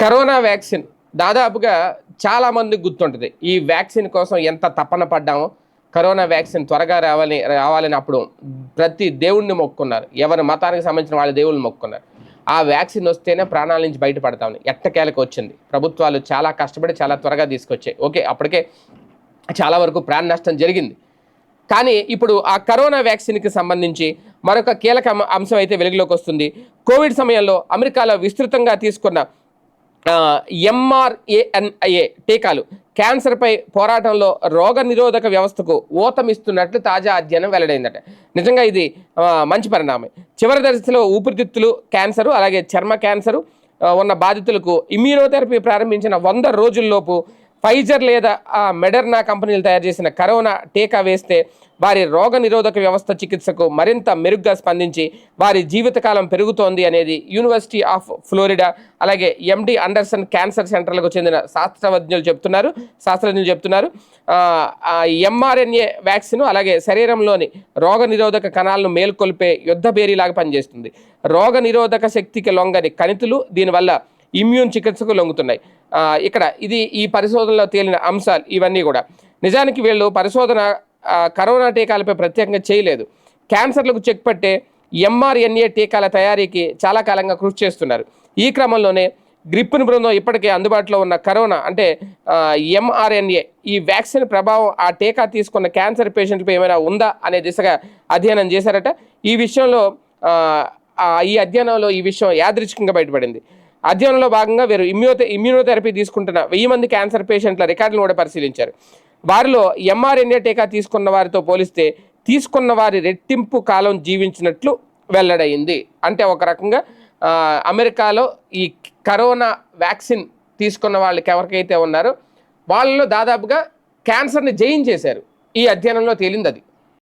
Corona vaccine దాదాపుగా చాలామందికి గుర్తుంటుంది. ఈ వ్యాక్సిన్ కోసం ఎంత తపన పడ్డామో కరోనా వ్యాక్సిన్ త్వరగా రావాలి రావాలని అప్పుడు ప్రతి దేవుణ్ణి మొక్కున్నారు ఎవరి మతానికి సంబంధించిన వాళ్ళ దేవుళ్ళు మొక్కున్నారు ఆ వ్యాక్సిన్ వస్తేనే ప్రాణాల నుంచి బయటపడతామని ఎట్టకేలకు వచ్చింది. ప్రభుత్వాలు చాలా కష్టపడి చాలా త్వరగా తీసుకొచ్చాయి. ఓకే అప్పటికే చాలా వరకు ప్రాణ నష్టం జరిగింది. కానీ ఇప్పుడు ఆ కరోనా వ్యాక్సిన్కి సంబంధించి మరొక కీలక అంశం అయితే వెలుగులోకి వస్తుంది. కోవిడ్ సమయంలో అమెరికాలో విస్తృతంగా తీసుకున్న ఎంఆర్ఏఎన్ఐఏ టీకాలు. క్యాన్సర్పై పోరాటంలో రోగ నిరోధక వ్యవస్థకు ఊతమిస్తున్నట్లు తాజా అధ్యయనం వెల్లడైందట. నిజంగా ఇది మంచి పరిణామం. చివరి దశలో ఊపిరితిత్తులు క్యాన్సరు అలాగే చర్మ క్యాన్సరు ఉన్న బాధితులకు ఇమ్యూనోథెరపీ ప్రారంభించిన వంద రోజుల్లోపు ఫైజర్ లేదా ఆ మెడర్నా కంపెనీలు తయారు చేసిన కరోనా టీకా వేస్తే వారి రోగ నిరోధక వ్యవస్థ చికిత్సకు మరింత మెరుగ్గా స్పందించి వారి జీవితకాలం పెరుగుతోంది అనేది యూనివర్సిటీ ఆఫ్ ఫ్లోరిడా అలాగే ఎండి అండర్సన్ క్యాన్సర్ సెంటర్లకు చెందిన శాస్త్రవజ్ఞులు చెప్తున్నారు శాస్త్రజ్ఞులు చెప్తున్నారు. ఎంఆర్ఎన్ఏ వ్యాక్సిన్ అలాగే శరీరంలోని రోగ నిరోధక కణాలను మేల్కొల్పే యుద్ధ బేరీలాగా పనిచేస్తుంది. రోగ నిరోధక శక్తికి లొంగని కణితులు దీనివల్ల ఇమ్యూన్ చికిత్సకు లొంగుతున్నాయి. ఇక్కడ ఇది ఈ పరిశోధనలో తేలిన అంశాలు ఇవన్నీ కూడా. నిజానికి వీళ్ళు పరిశోధన కరోనా టీకాలపై ప్రత్యేకంగా చేయలేదు. క్యాన్సర్లకు చెక్ పట్టే ఎంఆర్ఎన్ఏ టీకాల తయారీకి చాలా కాలంగా కృషి చేస్తున్నారు. ఈ క్రమంలోనే గ్రిప్పిన్ బృందం ఇప్పటికే అందుబాటులో ఉన్న కరోనా అంటే ఎంఆర్ఎన్ఏ ఈ వ్యాక్సిన్ ప్రభావం ఆ టీకా తీసుకున్న క్యాన్సర్ పేషెంట్పై ఏమైనా ఉందా అనే దిశగా అధ్యయనం చేశారట. ఈ విషయంలో ఈ అధ్యయనంలో ఈ విషయం యాదృచ్ఛికంగా బయటపడింది. అధ్యయనంలో భాగంగా వీరు ఇమ్యూనో ఇమ్యూనోథెరపీ తీసుకుంటున్న వెయ్యి మంది క్యాన్సర్ పేషెంట్ల రికార్డులను కూడా పరిశీలించారు. వారిలో ఎంఆర్ఎన్ఏ టీకా తీసుకున్న వారితో పోలిస్తే తీసుకున్న వారి రెట్టింపు కాలం జీవించినట్లు వెల్లడైంది. అంటే ఒక రకంగా అమెరికాలో ఈ కరోనా వ్యాక్సిన్ తీసుకున్న వాళ్ళకి ఎవరికైతే ఉన్నారో వాళ్ళలో దాదాపుగా క్యాన్సర్ని జయించేశారు. ఈ అధ్యయనంలో తేలింది అది